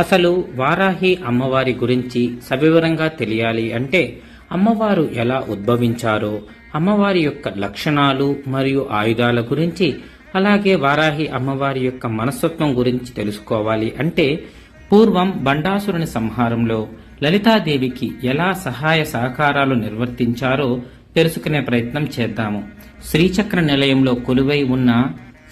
అసలు వారాహి అమ్మవారి గురించి సవివరంగా తెలియాలి అంటే అమ్మవారు ఎలా ఉద్భవించారో అమ్మవారి యొక్క లక్షణాలు మరియు ఆయుధాల గురించి అలాగే వారాహి అమ్మవారి యొక్క మనస్తత్వం గురించి తెలుసుకోవాలి అంటే పూర్వం బండాసురుని సంహారంలో లలితాదేవికి ఎలా సహాయ సహకారాలు నిర్వర్తించారో తెలుసుకునే ప్రయత్నం చేద్దాము. శ్రీచక్ర నిలయంలో కొలువై ఉన్న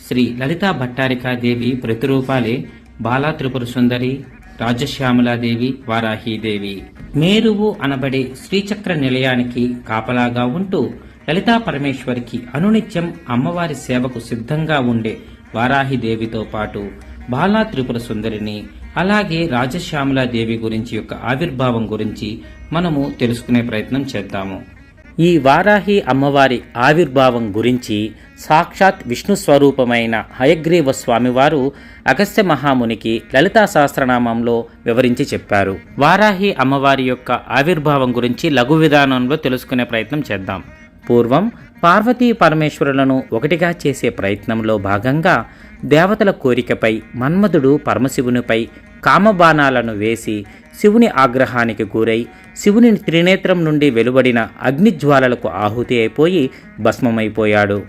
శ్రీ లలితా భట్టారికాదేవి ప్రతిరూపాలే బాలా త్రిపుర సుందరి రాజశ్యామలాదేవి వారాహీదేవి. మేరువు అనబడే శ్రీచక్ర నిలయానికి కాపలాగా ఉంటూ లలితా పరమేశ్వరికి అనునిత్యం అమ్మవారి సేవకు సిద్ధంగా ఉండే వారాహిదేవితో పాటు బాలా త్రిపుర సుందరిని అలాగే రాజశ్యామలాదేవి గురించి యొక్క ఆవిర్భావం గురించి మనము తెలుసుకునే ప్రయత్నం చేద్దాము. ఈ వారాహి అమ్మవారి ఆవిర్భావం గురించి సాక్షాత్ విష్ణు స్వరూపమైన హయగ్రీవ స్వామివారు అగస్త్య మహామునికి లలితా సహస్రనామంలో వివరించి చెప్పారు. వారాహి అమ్మవారి యొక్క ఆవిర్భావం గురించి లఘు విధానంలో తెలుసుకునే ప్రయత్నం చేద్దాం. పూర్వం పార్వతీ పరమేశ్వరులను ఒకటిగా చేసే ప్రయత్నంలో భాగంగా దేవతల కోరికపై మన్మధుడు పరమశివునిపై కామబాణాలను వేసి శివుని ఆగ్రహానికి గురై శివుని త్రినేత్రం నుండి వెలువడిన అగ్నిజ్వాలలకు ఆహుతి అయిపోయి భస్మమైపోయాడు.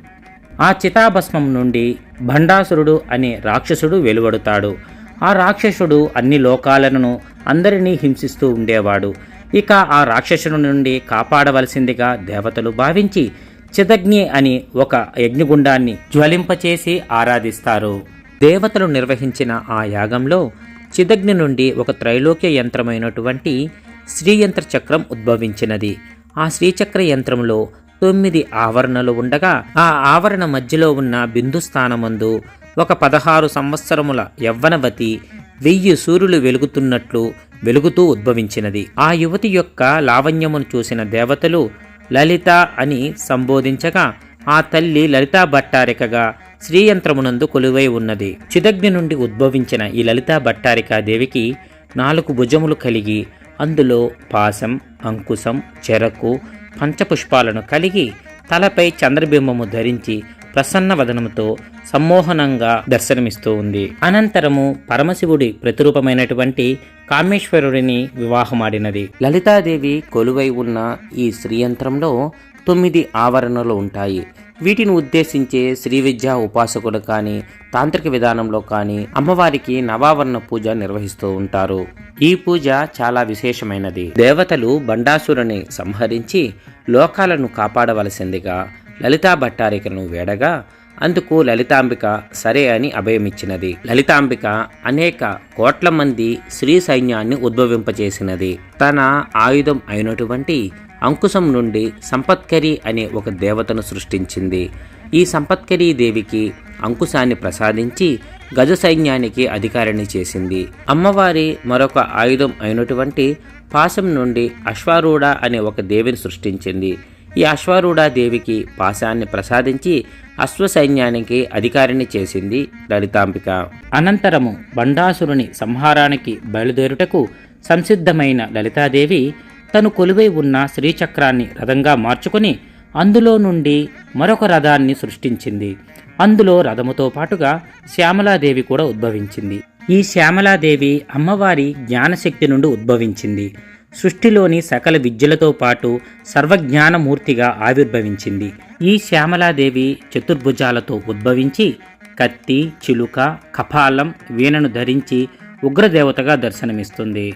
ఆ చితాభస్మం నుండి భండాసురుడు అనే రాక్షసుడు వెలువడుతాడు. ఆ రాక్షసుడు అన్ని లోకాలను అందరినీ హింసిస్తూ ఉండేవాడు. ఇక ఆ రాక్షసుని నుండి కాపాడవలసిందిగా దేవతలు భావించి చిదగ్ని అని ఒక యజ్ఞగుండాన్ని జ్వలింపచేసి ఆరాధిస్తారు. దేవతలు నిర్వహించిన ఆ యాగంలో చిదగ్ని నుండి ఒక త్రైలోక్య యంత్రమైనటువంటి శ్రీయంత్ర చక్రం ఉద్భవించినది. ఆ శ్రీచక్ర యంత్రంలో తొమ్మిది ఆవరణలు ఉండగా ఆ ఆవరణ మధ్యలో ఉన్న బిందు స్థానమందు ఒక పదహారు సంవత్సరముల యవ్వనవతి వెయ్యి సూర్యులు వెలుగుతున్నట్లు వెలుగుతూ ఉద్భవించినది. ఆ యువతి యొక్క లావణ్యమును చూసిన దేవతలు లలిత అని సంబోధించగా ఆ తల్లి లలితా భట్టారికగా శ్రీయంత్రమునందు కొలువై ఉన్నది. చిదగ్ని నుండి ఉద్భవించిన ఈ లలితా భట్టారికా దేవికి నాలుగు భుజములు కలిగి అందులో పాసం అంకుశం చెరకు పంచపుష్పాలను కలిగి తలపై చంద్రబింబము ధరించి ప్రసన్న వదనముతో సమ్మోహనంగా దర్శనమిస్తూ ఉంది. అనంతరము పరమశివుడి ప్రతిరూపమైనటువంటి కామేశ్వరుడిని వివాహమాడినది. లలితాదేవి కొలువై ఉన్న ఈ శ్రీయంత్రంలో తొమ్మిది ఆవరణలు ఉంటాయి. వీటిని ఉద్దేశించే శ్రీ విద్యా ఉపాసకులు కానీ తాంత్రిక విధానంలో కానీ అమ్మవారికి నవావరణ పూజ నిర్వహిస్తూ ఉంటారు. ఈ పూజ చాలా విశేషమైనది. దేవతలు బండాసురుని సంహరించి లోకాలను కాపాడవలసిందిగా లలితా భట్టారికను వేడగా అందుకు లలితాంబిక సరే అని అభయమిచ్చినది. లలితాంబిక అనేక కోట్ల మంది శ్రీ సైన్యాన్ని ఉద్భవింపచేసినది తన ఆయుధం అయినటువంటి అంకుశం నుండి సంపత్కరి అనే ఒక దేవతను సృష్టించింది. ఈ సంపత్కరీ దేవికి అంకుశాన్ని ప్రసాదించి గజ సైన్యానికి అధికారిని చేసింది. అమ్మవారి మరొక ఆయుధం అయినటువంటి పాశం నుండి అశ్వారూఢ అనే ఒక దేవిని సృష్టించింది. ఈ అశ్వారూఢ దేవికి పాశాన్ని ప్రసాదించి అశ్వ సైన్యానికి అధికారిని చేసింది లలితాంబిక. అనంతరము బండాసురుని సంహారానికి బయలుదేరుటకు సంసిద్ధమైన లలితాదేవి తను కొలువై ఉన్న శ్రీచక్రాన్ని రథంగా మార్చుకొని అందులో నుండి మరొక రథాన్ని సృష్టించింది. అందులో రథముతో పాటుగా శ్యామలాదేవి కూడా ఉద్భవించింది. ఈ శ్యామలాదేవి అమ్మవారి జ్ఞానశక్తి నుండి ఉద్భవించింది. సృష్టిలోని సకల విద్యలతో పాటు సర్వజ్ఞానమూర్తిగా ఆవిర్భవించింది. ఈ శ్యామలాదేవి చతుర్భుజాలతో ఉద్భవించి కత్తి చిలుక కపాలం వీణను ధరించి ఉగ్రదేవతగా దర్శనమిస్తుంది.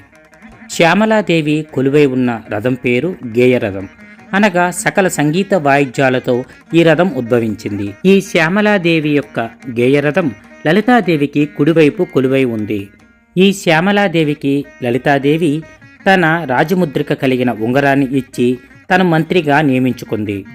శ్యామలాదేవి కొలువై ఉన్న రథం పేరు గేయరథం అనగా సకల సంగీత వాయిద్యాలతో ఈ రథం ఉద్భవించింది. ఈ శ్యామలాదేవి యొక్క గేయరథం లలితాదేవికి కుడివైపు కొలువై ఉంది. ఈ శ్యామలాదేవికి లలితాదేవి తన రాజముద్రిక కలిగిన ఉంగరాన్ని ఇచ్చి తన మంత్రిగా నియమించుకుంది.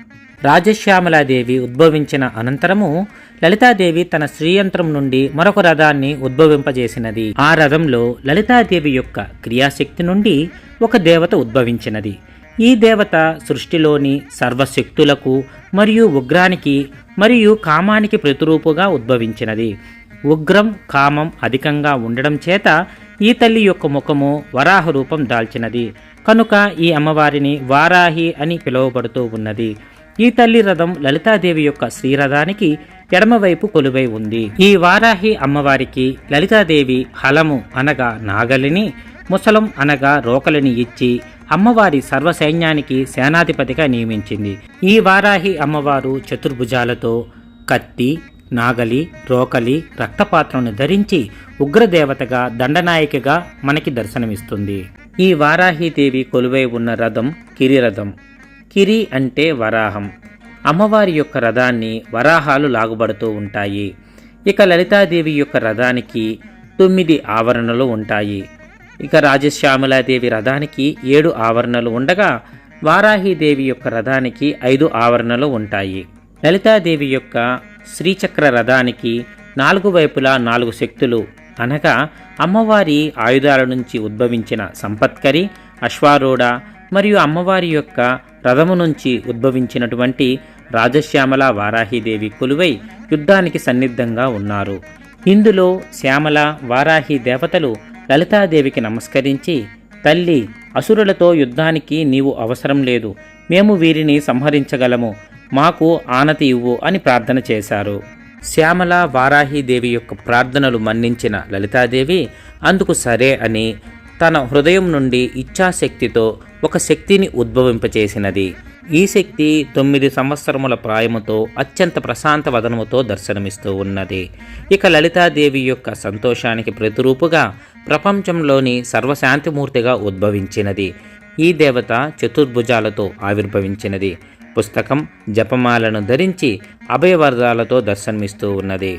రాజశ్యామలాదేవి ఉద్భవించిన అనంతరము లలితాదేవి తన శ్రీయంత్రం నుండి మరొక రథాన్ని ఉద్భవింపజేసినది. ఆ రథంలో లలితాదేవి యొక్క క్రియాశక్తి నుండి ఒక దేవత ఉద్భవించినది. ఈ దేవత సృష్టిలోని సర్వశక్తులకు మరియు ఉగ్రానికి మరియు కామానికి ప్రతిరూపుగా ఉద్భవించినది. ఉగ్రం కామం అధికంగా ఉండడం చేత ఈ తల్లి యొక్క ముఖము వరాహ రూపం దాల్చినది. కనుక ఈ అమ్మవారిని వారాహి అని పిలువబడుతూ ఉన్నది. ఈ తల్లి రథం లలితాదేవి యొక్క శ్రీరథానికి ఎడమవైపు కొలువై ఉంది. ఈ వారాహి అమ్మవారికి లలితాదేవి హలము అనగా నాగలిని ముసలం అనగా రోకలిని ఇచ్చి అమ్మవారి సర్వసైన్యానికి సేనాధిపతిగా నియమించింది. ఈ వారాహి అమ్మవారు చతుర్భుజాలతో కత్తి నాగలి రోకలి రక్తపాత్రను ధరించి ఉగ్రదేవతగా దండనాయికగా మనకి దర్శనమిస్తుంది. ఈ వారాహీదేవి కొలువై ఉన్న రథం కిరిరథం. కిరి అంటే వరాహం. అమ్మవారి యొక్క రథాన్ని వరాహాలు లాగుబడుతూ ఉంటాయి. ఇక లలితాదేవి యొక్క రథానికి తొమ్మిది ఆవరణలు ఉంటాయి. ఇక రాజశ్యామలాదేవి రథానికి ఏడు ఆవరణలు ఉండగా వారాహిదేవి యొక్క రథానికి ఐదు ఆవరణలు ఉంటాయి. లలితాదేవి యొక్క శ్రీచక్ర రథానికి నాలుగు వైపులా నాలుగు శక్తులు అనగా అమ్మవారి ఆయుధాల నుంచి ఉద్భవించిన సంపత్కరి అశ్వారూఢ మరియు అమ్మవారి యొక్క రథము నుంచి ఉద్భవించినటువంటి రాజశ్యామల వారాహీదేవి కొలువై యుద్ధానికి సన్నిద్ధంగా ఉన్నారు. ఇందులో శ్యామల వారాహి దేవతలు లలితాదేవికి నమస్కరించి తల్లి అసురులతో యుద్ధానికి నీవు అవసరం లేదు. మేము వీరిని సంహరించగలము. మాకు ఆనతి ఇవ్వు అని ప్రార్థన చేశారు. శ్యామల వారాహిదేవి యొక్క ప్రార్థనలు మన్నించిన లలితాదేవి అందుకు సరే అని తన హృదయం నుండి ఇచ్ఛాశక్తితో ఒక శక్తిని ఉద్భవింపచేసినది. ఈ శక్తి తొమ్మిది సంవత్సరముల ప్రాయముతో అత్యంత ప్రశాంత వదనముతో దర్శనమిస్తూ ఉన్నది. ఇక లలితాదేవి యొక్క సంతోషానికి ప్రతిరూపుగా ప్రపంచంలోని సర్వశాంతిమూర్తిగా ఉద్భవించినది. ఈ దేవత చతుర్భుజాలతో ఆవిర్భవించినది. పుస్తకం జపమాలను ధరించి అభయవర్ధాలతో దర్శనమిస్తూ ఉన్నది.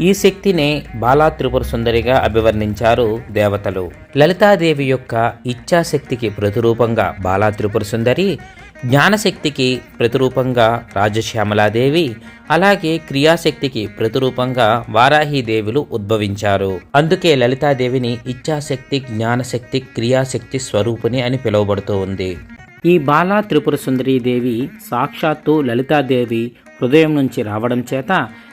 ఈ శక్తినే బాలా త్రిపుర సుందరిగా అభివర్ణించారు దేవతలు. లలితాదేవి యొక్క ఇచ్ఛాశక్తికి ప్రతిరూపంగా బాలా త్రిపుర సుందరి జ్ఞానశక్తికి ప్రతిరూపంగా రాజశ్యామలాదేవి అలాగే క్రియాశక్తికి ప్రతిరూపంగా వారాహీదేవులు ఉద్భవించారు. అందుకే లలితాదేవిని ఇచ్ఛాశక్తి జ్ఞానశక్తి క్రియాశక్తి స్వరూపిణి అని పిలువబడుతూ ఉంది. ఈ బాలా త్రిపుర సుందరీదేవి సాక్షాత్తు లలితాదేవి హృదయం నుంచి రావడం చేత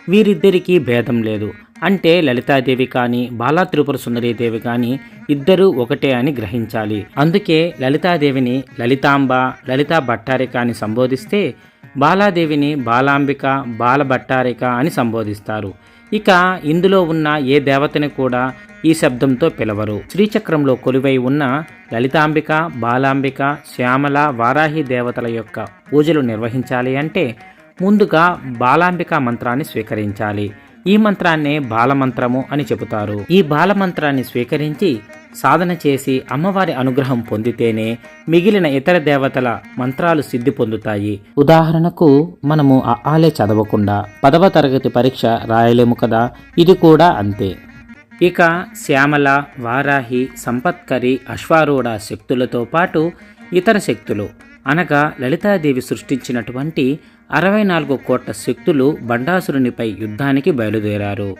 వీరిద్దరికీ భేదం లేదు. అంటే లలితాదేవి కానీ బాలా త్రిపుర సుందరీదేవి కానీ ఇద్దరూ ఒకటే అని గ్రహించాలి. అందుకే లలితాదేవిని లలితాంబ లలితా భట్టారిక అని సంబోధిస్తే బాలాదేవిని బాలాంబిక బాలభట్టారిక అని సంబోధిస్తారు. ఇక ఇందులో ఉన్న ఏ దేవతని కూడా ఈ శబ్దంతో పిలవరు. శ్రీచక్రంలో కొలువై ఉన్న లలితాంబిక బాలాంబిక శ్యామల వారాహి దేవతల యొక్క పూజలు నిర్వహించాలి అంటే ముందుగా బాలాంబిక మంత్రాన్ని స్వీకరించాలి. ఈ మంత్రాన్నే బాలమంత్రము అని చెబుతారు. ఈ బాలమంత్రాన్ని స్వీకరించి సాధన చేసి అమ్మవారి అనుగ్రహం పొందితేనే మిగిలిన ఇతర దేవతల మంత్రాలు సిద్ధి పొందుతాయి. ఉదాహరణకు మనము ఆలే చదవకుండా పదవ తరగతి పరీక్ష రాయలేము కదా? ఇది కూడా అంతే. ఇక శ్యామల వారాహి సంపత్కరి అశ్వారూఢ శక్తులతో పాటు ఇతర శక్తులు. అనగా లలితాదేవి సృష్టించినటువంటి అరవై నాలుగు కోట్ల శక్తులు బండాసురునిపై యుద్ధానికి బయలుదేరారు.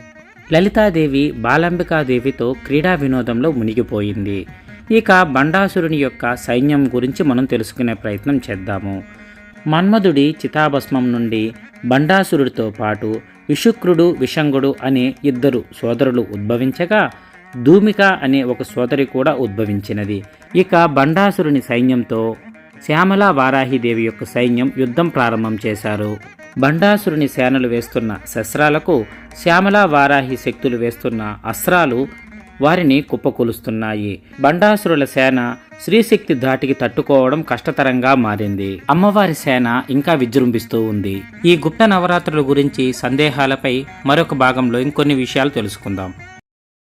లలితాదేవి బాలంబికాదేవితో క్రీడా వినోదంలో మునిగిపోయింది. ఇక బండాసురుని యొక్క సైన్యం గురించి మనం తెలుసుకునే ప్రయత్నం చేద్దాము. మన్మధుడి చితాభస్మం నుండి బండాసురుడితో పాటు విషుక్రుడు విషంగుడు అనే ఇద్దరు సోదరులు ఉద్భవించగా ధూమిక అనే ఒక సోదరి కూడా ఉద్భవించినది. ఇక బండాసురుని సైన్యంతో శ్యామల వారాహిదేవి యొక్క సైన్యం యుద్ధం ప్రారంభం చేశారు. బండాసురుని సేనలు వేస్తున్న శస్త్రాలకు శ్యామల వారాహి శక్తులు వేస్తున్న అస్త్రాలు వారిని కుప్పకూలుస్తున్నాయి. బండాసురుల సేన శ్రీశక్తి ధాటికి తట్టుకోవడం కష్టతరంగా మారింది. అమ్మవారి సేన ఇంకా విజృంభిస్తూ ఉంది. ఈ గుప్త నవరాత్రుల గురించి సందేహాలపై మరొక భాగంలో ఇంకొన్ని విషయాలు తెలుసుకుందాం.